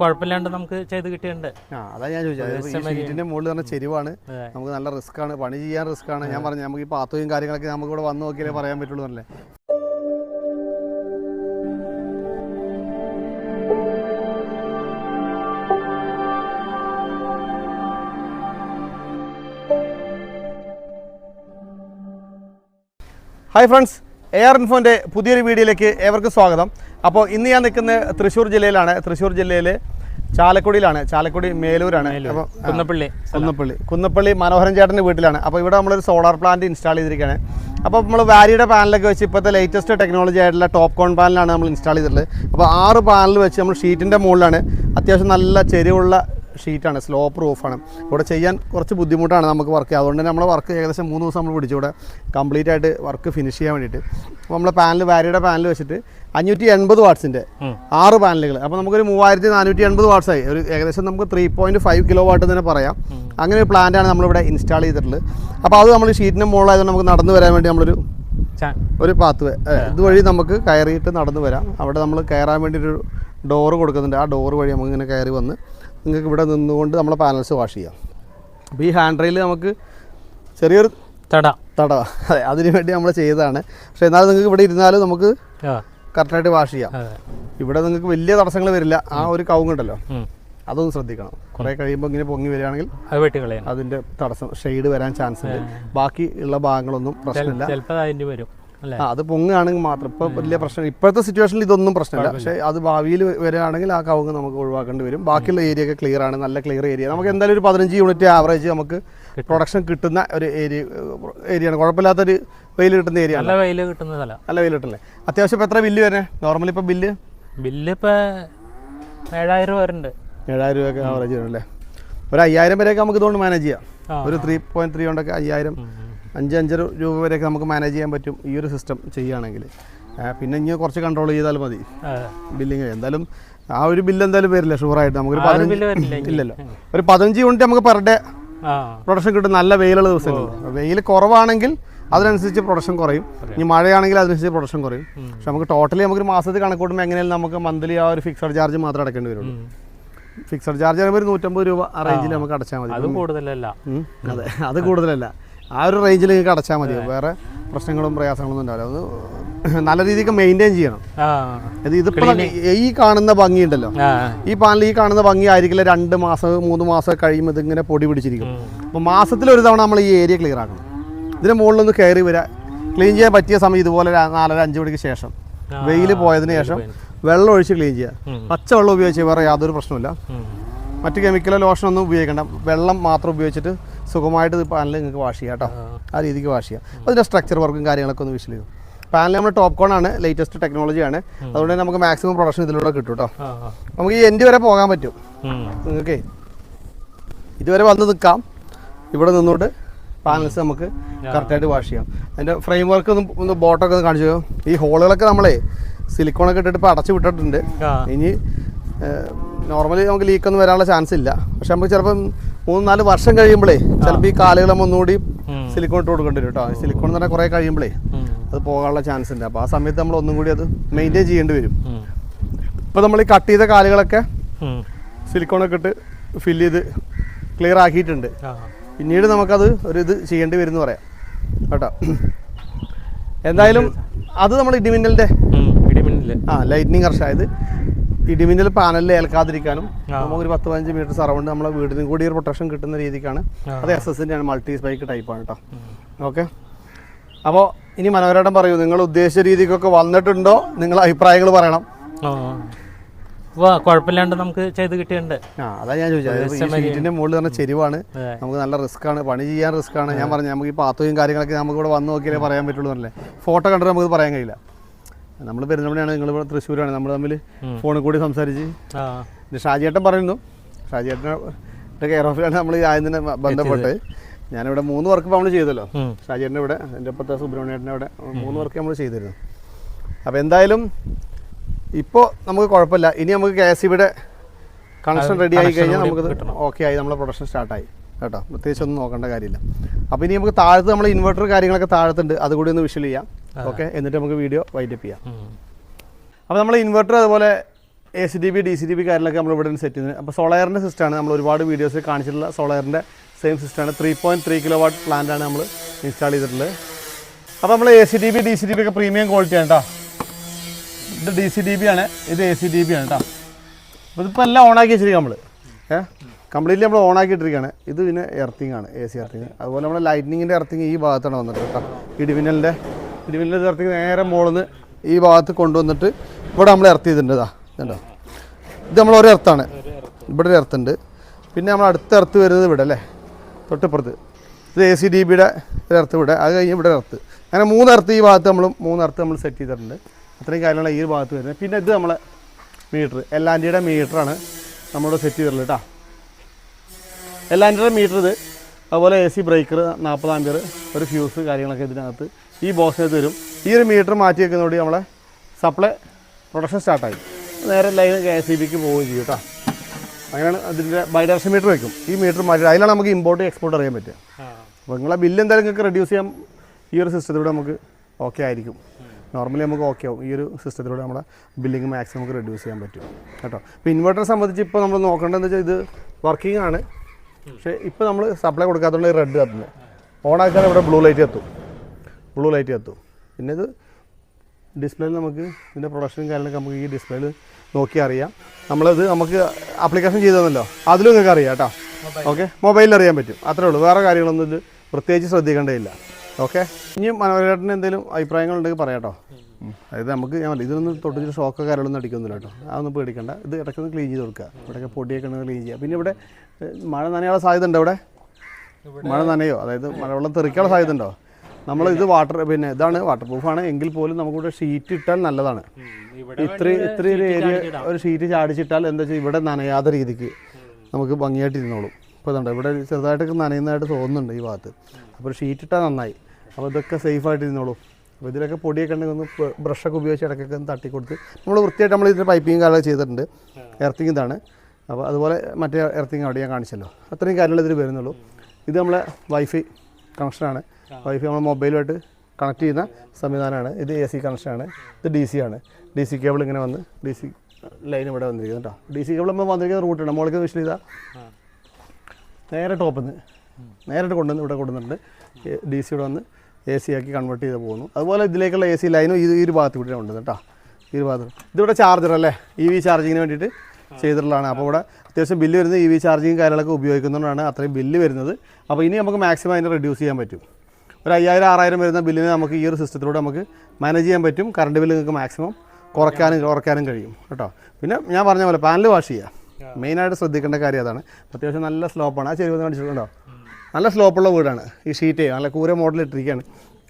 കുഴപ്പമില്ലാണ്ട് നമുക്ക് ചെയ്ത് കിട്ടിയിട്ടുണ്ട്. ആ അതാ ഞാൻ ചോദിച്ചത്. ഷീറ്റിന്റെ മുകളിൽ തന്നെ ചെരുവാണ്. നമുക്ക് നല്ല റിസ്ക് ആണ്. പണി ചെയ്യാൻ റിസ്ക് ആണ്. ഞാൻ പറഞ്ഞു നമുക്ക് ഈ പാത്തയും കാര്യങ്ങളൊക്കെ നമുക്ക് ഇവിടെ വന്ന് നോക്കിയാലേ പറയാൻ പറ്റുള്ളൂ അല്ലേ ഹായ് ഫ്രണ്ട്സ് എ ആർ ഇൻഫോന്റെ പുതിയൊരു വീഡിയോയിലേക്ക് ഏവർക്കും സ്വാഗതം. അപ്പോൾ ഇന്ന് ഞാൻ നിൽക്കുന്ന തൃശ്ശൂർ ജില്ലയിലാണ്. തൃശ്ശൂർ ജില്ലയിൽ ചാലക്കുടിയിലാണ്. ചാലക്കുടി മേലൂരാണ്. അപ്പോൾ കുന്നപ്പള്ളി കുന്നപ്പള്ളി. കുന്നപ്പള്ളി മനോഹരൻ ചേട്ടന്റെ വീട്ടിലാണ്. അപ്പോൾ ഇവിടെ നമ്മളൊരു സോളാർ പ്ലാന്റ് ഇൻസ്റ്റാൾ ചെയ്തിരിക്കുകയാണ്. അപ്പോൾ നമ്മൾ വാരിയുടെ പാനലൊക്കെ വെച്ച് ഇപ്പോഴത്തെ ലേറ്റസ്റ്റ് ടെക്നോളജി ആയിട്ടുള്ള ടോപ്പ് കോൺ പാനലാണ് നമ്മൾ ഇൻസ്റ്റാൾ ചെയ്തിട്ടുള്ളത്. അപ്പോൾ ആറ് പാനൽ വെച്ച് നമ്മൾ ഷീറ്റിന്റെ മുകളിലാണ്. അത്യാവശ്യം നല്ല ചെരിവുള്ള ഷീറ്റാണ് സ്ലോ പ്രൂഫാണ് ഇവിടെ ചെയ്യാൻ കുറച്ച് ബുദ്ധിമുട്ടാണ് നമുക്ക് വർക്ക് അതുകൊണ്ട് തന്നെ നമ്മൾ വർക്ക് ഏകദേശം മൂന്ന് ദിവസം നമ്മൾ പിടിച്ചു ഇവിടെ കംപ്ലീറ്റ് ആയിട്ട് വർക്ക് ഫിനിഷ് ചെയ്യാൻ വേണ്ടിയിട്ട്. അപ്പോൾ നമ്മൾ പാനൽ വാരിയുടെ പാനൽ വെച്ചിട്ട് അഞ്ഞൂറ്റി എൺപത് വാട്ട്സിന്റെ ആറ് പാനലുകൾ അപ്പോൾ നമുക്കൊരു മൂവായിരത്തി നാനൂറ്റി എൺപത് വാട്ട്സായി ഒരു ഏകദേശം നമുക്ക് three point five kilowatt തന്നെ പറയാം. അങ്ങനെ ഒരു പ്ലാന്റാണ് നമ്മളിവിടെ ഇൻസ്റ്റാൾ ചെയ്തിട്ടുള്ളത്. അപ്പോൾ അത് നമ്മൾ ഷീറ്റിന്റെ മുകളിലായതുകൊണ്ട് നമുക്ക് നടന്നു വരാൻ വേണ്ടി നമ്മളൊരു ഒരു പാത്ത് ഇതുവഴി നമുക്ക് കയറിയിട്ട് നടന്നു വരാം. അവിടെ നമ്മൾ കയറാൻ വേണ്ടി ഒരു ഡോറ് കൊടുക്കുന്നുണ്ട്. ആ ഡോറ് വഴി നമുക്ക് ഇങ്ങനെ കയറി വന്ന് നിങ്ങൾക്ക് ഇവിടെ നിന്നുകൊണ്ട് നമ്മളെ പാനൽസ് വാഷ് ചെയ്യാം. അപ്പോൾ ഈ ഹാൻഡ് റെയിൽ നമുക്ക് ചെറിയൊരു തട. തട. അതെ അതിന് വേണ്ടി നമ്മൾ ചെയ്തതാണ്. പക്ഷേ എന്നാലും നിങ്ങൾക്ക് ഇവിടെ ഇരുന്നാലും നമുക്ക് കറക്റ്റായിട്ട് വാഷ് ചെയ്യാം. ഇവിടെ നിങ്ങൾക്ക് വലിയ തടസ്സങ്ങൾ വരില്ല. ആ ഒരു കവുങ്ങുണ്ടല്ലോ ഉണ്ടല്ലോ. അതൊന്ന് ശ്രദ്ധിക്കണം. കുറേ കഴിയുമ്പോൾ ഇങ്ങനെ പൊങ്ങി വരികയാണെങ്കിൽ അതിന്റെ തടസ്സം ഷെയ്ഡ് വരാൻ ചാൻസ് ഉണ്ട്. ബാക്കി ഉള്ള ഭാഗങ്ങളൊന്നും പ്രശ്നമില്ല. ചിലപ്പോൾ അതിന്റെ വരും. അത് പൊങ്ങുകയാണെങ്കിൽ മാത്രം. ഇപ്പൊ വലിയ പ്രശ്നം ഇപ്പോഴത്തെ സിറ്റുവേഷനിൽ ഇതൊന്നും പ്രശ്നമില്ല. പക്ഷേ അത് ഭാവിയിൽ വരികയാണെങ്കിൽ ആ കവുങ്ങ് നമുക്ക് ഒഴിവാക്കേണ്ടി വരും. ബാക്കിയുള്ള ഏരിയ ഒക്കെ ക്ലിയർ ആണ്. നല്ല ക്ലിയർ ഏരിയ നമുക്ക് എന്തായാലും ഒരു പതിനഞ്ച് യൂണിറ്റ് ആവറേജ് നമുക്ക് പ്രൊഡക്ഷൻ കിട്ടുന്ന ഒരു ഏരിയ ഏരിയയാണ് കുഴപ്പമില്ലാത്തൊരു വെയിൽ കിട്ടുന്ന ഏരിയ ആണ് നല്ല വെയിൽ കിട്ടുന്ന സ്ഥലം നല്ല വെയിൽ കിട്ടില്ലേ? അത്യാവശ്യം ഇപ്പം എത്ര ബില്ല് വരെ? നോർമലി ഇപ്പം ബില്ല് ബില്ല് ഇപ്പോൾ ഏഴായിരം വരുന്നുണ്ട് ഏഴായിരം രൂപയൊക്കെ ആവറേജ് വരും അല്ലേ? ഒരു അയ്യായിരം വരെയൊക്കെ നമുക്ക് ഇതുകൊണ്ട് മാനേജ് ചെയ്യാം. ഒരു ത്രീ പോയിന്റ് ത്രീ കൊണ്ടൊക്കെ അയ്യായിരം. അഞ്ച് അഞ്ചര രൂപ വരെയൊക്കെ നമുക്ക് മാനേജ് ചെയ്യാൻ പറ്റും ഈ ഒരു സിസ്റ്റം ചെയ്യുകയാണെങ്കിൽ. പിന്നെ ഇനി കുറച്ച് കൺട്രോൾ ചെയ്താൽ മതി. ബില്ലിങ് എന്തായാലും ആ ഒരു ബില്ല് എന്തായാലും വരില്ല ഷുവറായിട്ട് നമുക്കൊരു പതിനഞ്ച്. ഇല്ലല്ലോ. ഒരു പതിനഞ്ച് യൂണിറ്റ് നമുക്ക് പെർ ഡേ പ്രൊഡക്ഷൻ കിട്ടും. നല്ല വെയിലുള്ള ദിവസങ്ങളിൽ വെയിൽ കുറവാണെങ്കിൽ അതിനനുസരിച്ച് പ്രൊഡക്ഷൻ കുറയും. ഇനി മഴയാണെങ്കിൽ അതിനനുസരിച്ച് പ്രൊഡക്ഷൻ കുറയും. പക്ഷെ നമുക്ക് ടോട്ടലി നമുക്ക് ഒരു മാസത്തിൽ കണക്കൂട്ടുമ്പോൾ എങ്ങനെയാലും നമുക്ക് മന്ത്ലി ആ ഒരു ഫിക്സഡ് ചാർജ് മാത്രം അടക്കേണ്ടി വരുള്ളൂ ഫിക്സഡ് ചാർജ് ആകുമ്പോൾ ഒരു നൂറ്റമ്പത് രൂപ ആ. റേഞ്ചിൽ നമുക്ക് അടച്ചാൽ മതി. അത് കൂടുതലല്ല. അതെ. അത് കൂടുതലല്ല. ആ ഒരു റേഞ്ചിൽ നിങ്ങൾക്ക് അടച്ചാൽ മതി വേറെ പ്രശ്നങ്ങളും പ്രയാസങ്ങളൊന്നും ഉണ്ടാവില്ല. അത് നല്ല രീതിക്ക് മെയിന്റെയിൻ ചെയ്യണം. ഇത് ഇതിപ്പോൾ ഈ കാണുന്ന ഭംഗി ഉണ്ടല്ലോ. ഈ പാനൽ ഈ കാണുന്ന ഭംഗി ആയിരിക്കില്ല രണ്ട് മാസം മൂന്ന് മാസം കഴിയുമ്പോൾ ഇതിങ്ങനെ പൊടി പിടിച്ചിരിക്കും. അപ്പോൾ മാസത്തിൽ ഒരു തവണ നമ്മൾ ഈ ഏരിയ ക്ലിയർ ആക്കണം. ഇതിന് മുകളിലൊന്ന് കയറി വരിക ക്ലീൻ ചെയ്യാൻ പറ്റിയ സമയം ഇതുപോലെ നാലര അഞ്ച് മണിക്ക് ശേഷം. വെയിൽ പോയതിന് ശേഷം വെള്ളം ഒഴിച്ച് ക്ലീൻ ചെയ്യുക പച്ച പച്ചവെള്ളം ഉപയോഗിച്ച് വേറെ യാതൊരു പ്രശ്നമില്ല മറ്റു മറ്റ് കെമിക്കലോ ലോഷനൊന്നും ഉപയോഗിക്കേണ്ട. വെള്ളം മാത്രം ഉപയോഗിച്ചിട്ട് സുഖമായിട്ട് ഇത് പാനൽ നിങ്ങൾക്ക് വാഷ് ചെയ്യാം കേട്ടോ. ആ. രീതിക്ക് വാഷ് ചെയ്യാം. അതിന്റെ സ്ട്രക്ചർ വർക്കും കാര്യങ്ങളൊക്കെ ഒന്ന് വിഷയം ചെയ്യും പാനൽ നമ്മുടെ ടോപ്പ് കോൺ ആണ്. ലേറ്റസ്റ്റ് ടെക്നോളജിയാണ് അതുകൊണ്ട് തന്നെ നമുക്ക് മാക്സിമം പ്രൊഡക്ഷൻ ഇതിലൂടെ കിട്ടും കേട്ടോ. നമുക്ക് ഈ എൻഡ് വരെ പോകാൻ പറ്റും. നിങ്ങൾക്ക് ഇതുവരെ വന്ന് നിൽക്കാം. ഇവിടെ നിന്നോട്ട് പാനൽസ് നമുക്ക് കറക്റ്റായിട്ട് വാഷ് ചെയ്യാം. അതിന്റെ ഫ്രെയിം വർക്ക് ഒന്ന് ഒന്ന് ബോട്ടൊക്കെ ഒന്ന് കാണിച്ചു? ഈ ഹോളുകളൊക്കെ നമ്മളെ സിലിക്കോണൊക്കെ ഇട്ടിട്ട് ഇപ്പോൾ അടച്ചു വിട്ടിട്ടുണ്ട്. ഇനി നോർമലി നമുക്ക് ലീക്കൊന്നും വരാനുള്ള ചാൻസ് ഇല്ല. പക്ഷെ നമുക്ക് ചിലപ്പം മൂന്ന് നാല് വർഷം കഴിയുമ്പോഴേ ചിലപ്പോൾ ഈ കാലുകളും ഒന്നുകൂടി സിലിക്കോൺ ഇട്ട് കൊടുക്കേണ്ടി വരും കേട്ടോ സിലിക്കോൺ തന്നെ പറഞ്ഞാൽ കുറേ കഴിയുമ്പോഴേ അത് പോകാനുള്ള ചാൻസ് ഉണ്ട്. അപ്പോൾ ആ സമയത്ത് നമ്മൾ ഒന്നും കൂടി അത് മെയിന്റെയിൻ ചെയ്യേണ്ടി വരും. ഇപ്പോൾ നമ്മൾ ഈ കട്ട് ചെയ്ത കാലുകളൊക്കെ സിലിക്കോൺ സിലിക്കോണൊക്കെ ഇട്ട് ഫില്ല് ചെയ്ത് ക്ലിയർ ആക്കിയിട്ടുണ്ട്. പിന്നീട് നമുക്കത് ഒരു ഇത് ചെയ്യേണ്ടി വരും എന്ന് പറയാം. കേട്ടോ? എന്തായാലും അത് നമ്മൾ ഇടിമിന്നലിന്റെ. ആ ലൈറ്റ്നിങ് കർഷായത് ഇടിമിന്നൽ പാനലിൽ ഏൽക്കാതിരിക്കാനും നമുക്ക് നമുക്കൊരു പത്ത് പതിനഞ്ച് മീറ്റർ സറൗണ്ട് നമ്മളെ വീടിനും കൂടി ഒരു പ്രൊട്ടക്ഷൻ കിട്ടുന്ന രീതിക്കാണ്. അത് എസ് എസിന്റെ ആണ് മൾട്ടി സ്പൈക്ക് ടൈപ്പാണ് കേട്ടോ ഓക്കെ അപ്പോൾ ഇനി മനോഹരേട്ടൻ പറയൂ നിങ്ങൾ ഉദ്ദേശിച്ച രീതിക്കൊക്കെ വന്നിട്ടുണ്ടോ? നിങ്ങൾ അഭിപ്രായങ്ങൾ പറയണം. കുഴപ്പമില്ലാണ്ട് നമുക്ക് ചെയ്ത് കിട്ടിയിട്ടുണ്ട്. ആ അതാ ഞാൻ ചോദിച്ചത്. മുകളിൽ തന്നെ ചെരുവാണ്. നമുക്ക് നല്ല റിസ്ക് ആണ്. പണി ചെയ്യാൻ റിസ്ക് ആണ്. ഞാൻ പറഞ്ഞു നമുക്ക് ഈ പാത്തയും കാര്യങ്ങളൊക്കെ നമുക്ക് ഇവിടെ വന്ന് നോക്കിയാലേ പറയാൻ പറ്റുള്ളൂ എന്നല്ലേ. ഫോട്ടോ കണ്ടിട്ട് നമുക്ക് പറയാൻ കഴിയില്ല. നമ്മൾ പെരുന്തമണിയാണ് നിങ്ങൾ ഇവിടെ തൃശ്ശൂരാണ് നമ്മൾ തമ്മിൽ. ഫോണിൽ കൂടി സംസാരിച്ച്. ഷാജിയേട്ടൻ പറയുന്നു. ഷാജിയേട്ടന്റെ കെയർ ഓഫിലാണ് നമ്മൾ ഈ ആദ്യം തന്നെ ബന്ധപ്പെട്ട്. ഞാനിവിടെ മൂന്ന് വർക്ക് നമ്മൾ ചെയ്തല്ലോ. ഷാജിയേട്ടന്റെ ഇവിടെ എന്റെ ഇപ്പോഴത്തെ സുബ്രഹ്മണ്യേട്ടന്റെ ഇവിടെ മൂന്ന് വർക്ക് നമ്മൾ ചെയ്തിരുന്നു. അപ്പോൾ എന്തായാലും ഇപ്പോൾ നമുക്ക് കുഴപ്പമില്ല. ഇനി നമുക്ക് കെ എസ് സിയുടെ കണക്ഷൻ റെഡി ആയി കഴിഞ്ഞാൽ നമുക്ക് ഓക്കെ ആയി. നമ്മളെ പ്രൊഡക്ഷൻ സ്റ്റാർട്ടായി കേട്ടോ? പ്രത്യേകിച്ച് ഒന്നും നോക്കേണ്ട കാര്യമില്ല. അപ്പോൾ ഇനി നമുക്ക് താഴത്ത് നമ്മൾ ഇൻവെർട്ടർ കാര്യങ്ങളൊക്കെ താഴത്തുണ്ട്. അതുകൂടി ഒന്ന് വിഷ്വൽ ചെയ്യാം. ഓക്കെ എന്നിട്ട് നമുക്ക് വീഡിയോ വൈൻഡപ്പ് ചെയ്യാം. അപ്പോൾ നമ്മൾ ഇൻവെർട്ടർ അതുപോലെ A C D B D C D B കാര്യങ്ങളൊക്കെ നമ്മൾ ഇവിടെ സെറ്റ് ചെയ്യുന്നത്. അപ്പോൾ സോളയറിന്റെ സിസ്റ്റമാണ് നമ്മൾ ഒരുപാട് വീഡിയോസ് കാണിച്ചിട്ടുള്ള സോളയറിന്റെ സെയിം സിസ്റ്റമാണ് three point three kilowatt പ്ലാന്റാണ് നമ്മൾ ഇൻസ്റ്റാൾ ചെയ്തിട്ടുള്ളത്. അപ്പോൾ നമ്മൾ A C D B D C D B ഒക്കെ പ്രീമിയം ക്വാളിറ്റി ആണ് കേട്ടോ ഇത് ഡി സി ഡി ബി ആണ്. ഇത് എ സി ഡി ബി ആണ് കേട്ടോ അപ്പോൾ ഇതിപ്പോൾ എല്ലാം ഓണാക്കി വെച്ചിരിക്കുക നമ്മൾ ഏ? കംപ്ലീറ്റ്ലി നമ്മൾ ഓണാക്കി ഇട്ടിരിക്കുകയാണ് ഇത് പിന്നെ എർത്തിങ് ആണ് എ സി എർത്തിങ് അതുപോലെ നമ്മൾ ലൈറ്റിനിങ്ങിന്റെ എർത്തിങ് ഈ ഭാഗത്താണ് വന്നിട്ട് കേട്ടോ ഇടിമിന്നലിന്റെ ഇടിമിന്നലിന്റെ ചേർത്തി നേരെ മുകളിൽ നിന്ന് ഈ ഭാഗത്ത് കൊണ്ടുവന്നിട്ട് ഇവിടെ നമ്മൾ എർത്ത് ചെയ്തിട്ടുണ്ട് ഇതാ കണ്ടോ ഇത് നമ്മൾ ഒരു എർത്താണ് ഇവിടെ ഒരു എർത്തുണ്ട് പിന്നെ നമ്മൾ അടുത്ത എർത്ത് വരുന്നത് ഇവിടെ അല്ലേ? തൊട്ടിപ്പുറത്ത്. ഇത് എ സി ഡി ബിയുടെ ഒരു എർത്ത് ഇവിടെ. അത് കഴിഞ്ഞ് ഇവിടെ എർത്ത് അങ്ങനെ മൂന്ന് എർത്ത് ഈ ഭാഗത്ത് നമ്മൾ മൂന്ന് എർത്ത് നമ്മൾ സെറ്റ് ചെയ്തിട്ടുണ്ട്. അത്രയും കാര്യങ്ങളാണ് ഈ ഭാഗത്ത് വരുന്നത്. പിന്നെ ഇത് നമ്മളെ മീറ്റർ എല്ലാന്റെ മീറ്ററാണ് നമ്മളിവിടെ സെറ്റ് ചെയ്തിട്ടുള്ളത് കേട്ടോ എല്ലാന്റെ മീറ്റർ ഇത് അതുപോലെ എ സി ബ്രേക്കർ നാൽപ്പത് ആമ്പിയർ ഒരു ഫ്യൂസ് കാര്യങ്ങളൊക്കെ ഇതിനകത്ത് ഈ ബോക്സിനകത്ത് വരും. ഈ ഒരു മീറ്റർ മാറ്റി വെക്കുന്നതോടെ നമ്മളെ സപ്ലൈ പ്രൊഡക്ഷൻ സ്റ്റാർട്ടായി നേരെ ലൈൻ കെ എസ് സി ബിക്ക് പോവുകയും ചെയ്യും കേട്ടോ. അങ്ങനെയാണ് അതിന്റെ ബൈഡയറക്ഷൻ മീറ്റർ വെക്കും. ഈ മീറ്റർ മാറ്റി അതിലാണ് നമുക്ക് ഇമ്പോർട്ട് എക്സ്പോർട്ട് അറിയാൻ പറ്റുക. അപ്പോൾ നിങ്ങളെ ബില്ല് എന്തായാലും നിങ്ങൾക്ക് റെഡ്യൂസ് ചെയ്യാൻ ഈ ഒരു സിസ്റ്റത്തിലൂടെ നമുക്ക് ഓക്കെ ആയിരിക്കും. നോർമലി നമുക്ക് ഓക്കെ ആവും. ഈ ഒരു സിസ്റ്റത്തിലൂടെ നമ്മുടെ ബില്ലിംഗ് മാക്സിമം നമുക്ക് റെഡ്യൂസ് ചെയ്യാൻ പറ്റും. കേട്ടോ. ഇപ്പോൾ ഇൻവെർട്ടറെ സംബന്ധിച്ച് ഇപ്പോൾ നമ്മൾ നോക്കേണ്ടതെന്ന് വെച്ചാൽ ഇത് വർക്കിംഗ് ആണ്. പക്ഷേ ഇപ്പോൾ നമ്മൾ സപ്ലൈ കൊടുക്കാത്തതുകൊണ്ട് റെഡ് കത്തുന്നത് ഓണാക്കാൻ ഇവിടെ ബ്ലൂ ലൈറ്റ് കത്തും. ബ്ലൂ ലൈറ്റ് കത്തും പിന്നെ ഇത് ഡിസ്പ്ലേയിൽ നമുക്ക് ഇതിന്റെ പ്രൊഡക്ഷനും കാര്യങ്ങളൊക്കെ നമുക്ക് ഈ ഡിസ്പ്ലേയിൽ നോക്കി അറിയാം. നമ്മളത് നമുക്ക് ആപ്ലിക്കേഷൻ ചെയ്തു തന്നല്ലോ അതിലും നിങ്ങൾക്ക് അറിയാം കേട്ടോ. ഓക്കെ മൊബൈലിൽ അറിയാൻ പറ്റും. അത്രേ ഉള്ളൂ. വേറെ കാര്യങ്ങളൊന്നും ഇത് പ്രത്യേകിച്ച് ശ്രദ്ധിക്കേണ്ടതില്ല. ഓക്കെ ഇനി മനോഹരേട്ടന് എന്തെങ്കിലും അഭിപ്രായങ്ങളുണ്ടെങ്കിൽ പറയാം കേട്ടോ. അതായത് നമുക്ക് ഞാൻ ഇതിനൊന്നും തൊട്ടിട്ട് ഷോക്കോ കാര്യങ്ങളൊന്നും അടിക്കുന്നില്ല കേട്ടോ. അതൊന്നും പേടിക്കണ്ട. ഇത് ഇടയ്ക്കൊന്ന് ക്ലീൻ ചെയ്ത് കൊടുക്കുക. ഇവിടെയൊക്കെ പൊടിയൊക്കെ ഉണ്ടെങ്കിൽ ക്ലീൻ ചെയ്യുക. പിന്നെ ഇവിടെ മഴ നനയാനുള്ള സാധ്യത ഉണ്ടോ ഇവിടെ മഴ നനയോ? അതായത് മഴവെള്ളം തെറിക്കാനുള്ള സാധ്യത ഉണ്ടോ? നമ്മൾ ഇത് വാട്ടർ പിന്നെ ഇതാണ് വാട്ടർ പ്രൂഫാണ് എങ്കിൽ പോലും നമുക്കിവിടെ ഷീറ്റ് ഇട്ടാൽ നല്ലതാണ്. ഇത്ര ഇത്ര ഒരു ഏരിയ ഒരു ഷീറ്റ് ചാടിച്ചിട്ടാൽ എന്താ വെച്ചാൽ ഇവിടെ നനയാത്ത രീതിക്ക് നമുക്ക് ഭംഗിയായിട്ട് ഇരുന്നോളും ഇപ്പോൾ ഇതുണ്ട് ഇവിടെ ചെറുതായിട്ടൊക്കെ നനയുന്നതായിട്ട് തോന്നുന്നുണ്ട് ഈ ഭാഗത്ത്. അപ്പോൾ ഷീറ്റ് ഇട്ടാൽ നന്നായി. അപ്പോൾ ഇതൊക്കെ സേഫായിട്ട് ഇരുന്നോളും അപ്പോൾ ഇതിലൊക്കെ പൊടിയൊക്കെ ഉണ്ടെങ്കിൽ ഒന്ന് ബ്ര- ബ്രഷൊക്കെ ഉപയോഗിച്ച് ഇടയ്ക്കൊക്കെ ഒന്ന് തട്ടിക്കൊടുത്ത് നമ്മൾ വൃത്തിയായിട്ട് നമ്മൾ ഇതിന്റെ പൈപ്പിങ് കാര്യങ്ങൾ ചെയ്തിട്ടുണ്ട്. എർത്തിങ് ഇതാണ്. അപ്പോൾ അതുപോലെ മറ്റേ എർത്തിങ് അവിടെ ഞാൻ കാണിച്ചല്ലോ. അത്രയും കാര്യങ്ങൾ ഇതിൽ വരുന്നുള്ളൂ. ഇത് നമ്മളെ വൈഫൈ കണക്ഷനാണ് വൈഫൈ നമ്മൾ മൊബൈലുമായിട്ട് കണക്ട് ചെയ്യുന്ന സംവിധാനമാണ്. ഇത് എ സി കണക്ഷനാണ് ഇത് ഡി സി ആണ്. ഡി സി കേബിൾ ഇങ്ങനെ വന്ന് ഡി സി ലൈൻ ഇവിടെ വന്നിരിക്കുന്നത് കേട്ടോ ഡി സി കേബിൾ നമ്മൾ വന്നിരിക്കുന്ന റൂട്ടാണ് മോളിക്ക് വിഷ് ചെയ്താൽ നേരെ ടോപ്പിൽ നിന്ന് നേരിട്ട് കൊണ്ടുവന്ന് ഇവിടെ കൊണ്ടുവന്നിട്ടുണ്ട്. ഡി സി ഇവിടെ വന്ന് എ സി ആക്കി കൺവേർട്ട് ചെയ്ത് പോകുന്നു. അതുപോലെ ഇതിലേക്കുള്ള എ സി ലൈനും ഇത് ഈ ഒരു ഭാഗത്ത് ഇവിടെ ഉണ്ട് കേട്ടോ ഈ ഒരു ഭാഗത്ത്. ഇതിവിടെ ചാർജർ അല്ലേ? ഇ വി ചാർജിങ്ങിന് വേണ്ടിയിട്ട് ചെയ്തിട്ടുള്ളതാണ്. അപ്പോൾ ഇവിടെ അത്യാവശ്യം ബില്ല് വരുന്നത് ഇ വി ചാർജിങ് കാര്യങ്ങളൊക്കെ ഉപയോഗിക്കുന്നതുകൊണ്ടാണ് അത്രയും ബില്ല് വരുന്നത്. അപ്പോൾ ഇനി നമുക്ക് മാക്സിമം അതിനെ റെഡ്യൂസ് ചെയ്യാൻ പറ്റും. ഒരു അയ്യായിരം ആറായിരം വരുന്ന ബില്ലിനെ നമുക്ക് ഈ ഒരു സിസ്റ്റത്തിലൂടെ നമുക്ക് മാനേജ് ചെയ്യാൻ പറ്റും. കറണ്ട് ബില്ല് നിങ്ങൾക്ക് മാക്സിമം കുറയ്ക്കാനും കുറയ്ക്കാനും കഴിയും. കേട്ടോ? പിന്നെ ഞാൻ പറഞ്ഞ പോലെ പാനൽ വാഷ് ചെയ്യുക മെയിനായിട്ട് ശ്രദ്ധിക്കേണ്ട കാര്യം അതാണ്. അത്യാവശ്യം നല്ല സ്ലോപ്പാണ് ആ ചെരുവ് കാണിച്ചിട്ടുണ്ടോ നല്ല സ്ലോപ്പുള്ള വീടാണ്. ഈ ഷീറ്റ് നല്ല കൂര മോഡൽ ഇട്ടിരിക്കുകയാണ്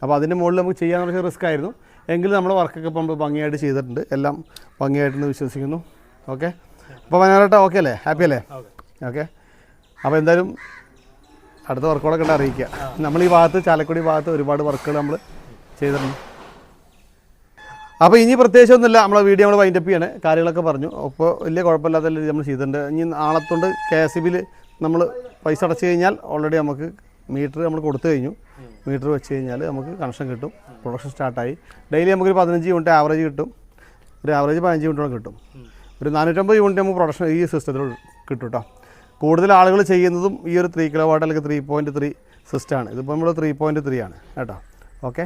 അപ്പോൾ അതിന്റെ മുകളിൽ നമുക്ക് ചെയ്യാൻ കുറച്ച് റിസ്ക് ആയിരുന്നു. എങ്കിലും നമ്മൾ വർക്കൊക്കെ ഇപ്പോൾ നമ്മൾ ഭംഗിയായിട്ട് ചെയ്തിട്ടുണ്ട്. എല്ലാം ഭംഗിയായിട്ടെന്ന് വിശ്വസിക്കുന്നു. ഓക്കെ അപ്പോൾ വയനാട്ട ഓക്കെ അല്ലേ? ഹാപ്പി അല്ലേ? ഓക്കെ. അപ്പോൾ എന്തായാലും അടുത്ത വർക്കുകളൊക്കെ ഉണ്ട് അറിയിക്കുക. നമ്മൾ ഈ ഭാഗത്ത് ചാലക്കുടി ഭാഗത്ത് ഒരുപാട് വർക്കുകൾ നമ്മൾ ചെയ്തിട്ടുണ്ട്. അപ്പോൾ ഇനി പ്രത്യേകിച്ച് ഒന്നുമില്ല നമ്മളെ വീഡിയോ നമ്മൾ വൈൻഡപ്പ് ചെയ്യണം. കാര്യങ്ങളൊക്കെ പറഞ്ഞു. അപ്പോൾ വലിയ കുഴപ്പമില്ലാത്ത രീതി നമ്മൾ ചെയ്തിട്ടുണ്ട്. ഇനി നാളത്തോണ്ട് കെ എസ് ബിയിൽ നമ്മൾ പൈസ അടച്ചു കഴിഞ്ഞാൽ ഓൾറെഡി നമുക്ക് മീറ്റർ നമ്മൾ കൊടുത്തു കഴിഞ്ഞു. മീറ്റർ വെച്ച് കഴിഞ്ഞാൽ നമുക്ക് കണക്ഷൻ കിട്ടും. പ്രൊഡക്ഷൻ സ്റ്റാർട്ടായി ഡെയിലി നമുക്കൊരു പതിനഞ്ച് യൂണിറ്റ് ആവറേജ് കിട്ടും. ഒരു ആവറേജ് പതിനഞ്ച് യൂണിറ്റോളം കിട്ടും. ഒരു നാനൂറ്റമ്പത് യൂണിറ്റ് നമുക്ക് പ്രൊഡക്ഷൻ ഈ സിസ്റ്റത്തിൽ കിട്ടും കേട്ടോ കൂടുതൽ ആളുകൾ ചെയ്യുന്നതും ഈ ഒരു ത്രീ കിലോ വാട്ട് അല്ലെങ്കിൽ ത്രീ പോയിന്റ് ത്രീ സിസ്റ്റമാണ് ഇതിപ്പോൾ നമ്മൾ ത്രീ പോയിന്റ് ത്രീ ആണ് കേട്ടോ. ഓക്കെ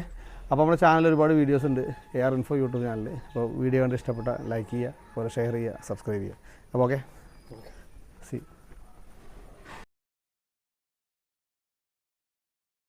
അപ്പോൾ നമ്മുടെ ചാനലിൽ ഒരുപാട് വീഡിയോസ് ഉണ്ട്. എയർ ഇൻഫോ യൂട്യൂബ് ചാനൽ അപ്പോൾ വീഡിയോ കണ്ട് ഇഷ്ടപ്പെട്ട ലൈക്ക് ചെയ്യുക അതുപോലെ ഷെയർ ചെയ്യുക സബ്സ്ക്രൈബ് ചെയ്യുക. അപ്പോൾ ഓക്കെ